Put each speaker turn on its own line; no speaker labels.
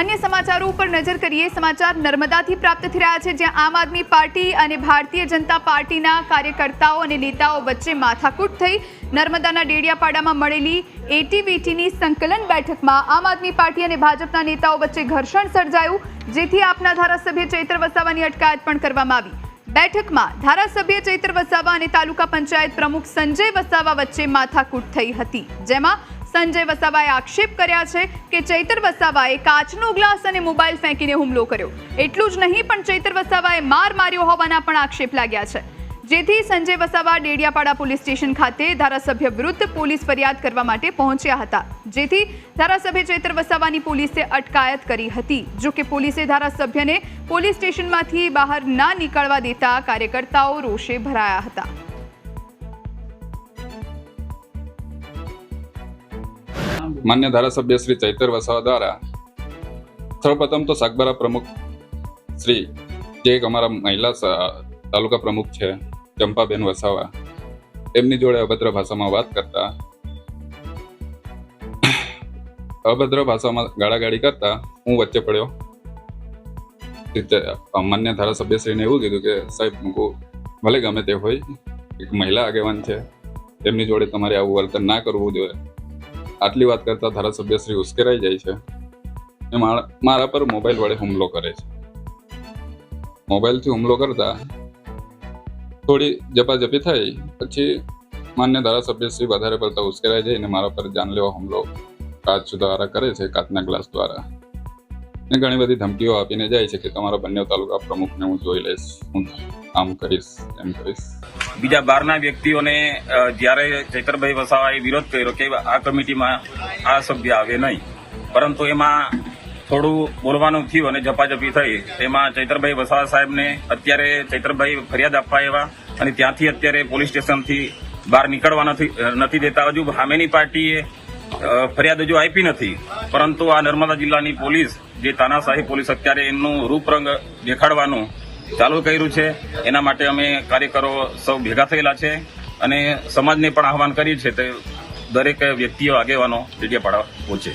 અન્ય સમાચારો ઉપર નજર કરીએ. સમાચાર નર્મદાથી પ્રાપ્ત થઈ રહ્યા છે, જ્યાં આમ આદમી પાર્ટી અને ભારતીય જનતા પાર્ટીના કાર્યકર્તાઓ અને નેતાઓ વચ્ચે માથાકૂટ થઈ. નર્મદાના ડેડિયાપાડામાં મળેલી એટીવીટીની સંકલન બેઠકમાં આમ આદમી પાર્ટી અને ભાજપના નેતાઓ વચ્ચે ઘર્ષણ સર્જાયું, જેથી આપના ધારાસભ્ય ચૈત્ર વસાવાની અટકાયત પણ કરવામાં આવી. બેઠકમાં ધારાસભ્ય ચૈત્ર વસાવા અને તાલુકા પંચાયત પ્રમુખ સંજય વસાવા વચ્ચે માથાકૂટ થઈ હતી, જેમાં સંજય વસાવાએ આક્ષેપ કર્યા છે કે ચૈતર વસાવાએ કાચનો ગ્લાસ અને મોબાઈલ ફેંકીને હુમલો કર્યો. એટલું જ નહીં, પણ ચૈતર વસાવાએ માર માર્યો હોવાના પણ આક્ષેપ લાગ્યા છે. જેથી સંજય વસાવા ડેડિયાપાડા પોલીસ સ્ટેશન ખાતે ધારાસભ્ય વિરુદ્ધ પોલીસ ફરિયાદ કરવા માટે પહોંચ્યા હતા. જેથી ધારાસભ્ય ચૈતર વસાવાની પોલીસે અટકાયત કરી હતી. જો કે પોલીસે ધારાસભ્યને પોલીસ સ્ટેશનમાંથી બહાર ના નીકળવા દેતા કાર્યકર્તાઓ રોષે ભરાયા હતા.
માન્ય ધારાસભ્ય શ્રી ચૈતર વસાવા દ્વારા સૌપ્રથમ તો સાગબારા પ્રમુખ શ્રી, જે એક અમારા મહિલા તાલુકા પ્રમુખ છે, ચંપાબેન વસાવા, એમની જોડે અભદ્ર ભાષામાં વાત કરતા, અભદ્ર ભાષામાં ગાળાગાળી કરતા હું વચ્ચે પડ્યો. માન્ય માન્ય ધારાસભ્યશ્રીને એવું કીધું કે, સાહેબ હું ભલે ગમે તે હોય, એક મહિલા આગેવાન છે તેમની જોડે તમારે આવું વર્તન ના કરવું જોઈએ. આટલી વાત કરતા ધારાસભ્ય શ્રી ઉશ્કેરાઈ જાય છે એ મારા પર મોબાઈલ વડે હુમલો કરે છે. મોબાઈલથી હુમલો કરતા થોડી જપાજપી થઈ પછી માન્ય ધારાસભ્ય શ્રી વધારે પડતા ઉશ્કેરાઈ જાય અને મારા પર જાનલેવા હુમલો કાચ દ્વારા કરે છે, કાચના ગ્લાસ દ્વારા. ને ઘણી બધી ધમકીઓ આપીને જાય છે કે તમારા બંને તાલુકા પ્રમુખને હું જોઈ લઈશ, હું આમ કરીશ, એમ કરીશ.
બીજા બહારના વ્યક્તિઓને જ્યારે ચૈતરભાઈ વસાવાએ વિરોધ કર્યો કે આ કમિટીમાં આ સભ્ય આવે નહીં, પરંતુ એમાં થોડું બોલવાનું થયું અને ઝપાઝપી થઈ. એમાં ચૈતરભાઈ વસાવા સાહેબને અત્યારે ચૈતરભાઈ ફરિયાદ આપવા આવ્યા અને ત્યાંથી અત્યારે પોલીસ સ્ટેશનથી બહાર નીકળવા નથી નથી દેતા. હજુ સામેની પાર્ટીએ ફરિયાદ હજુ આપી નથી. પરંતુ આ નર્મદા જિલ્લાની પોલીસ, જે તાનાશાહી પોલીસ અત્યારે એમનું રૂપરંગ દેખાડવાનું ચાલુ કર્યું છે. એના માટે અમે કાર્યકરો સૌ ભેગા થયેલા છે અને સમાજને પણ આહવાન કરી છે તે દરેક વ્યક્તિઓ આગેવાનો જગ્યા પાડવા પહોંચે.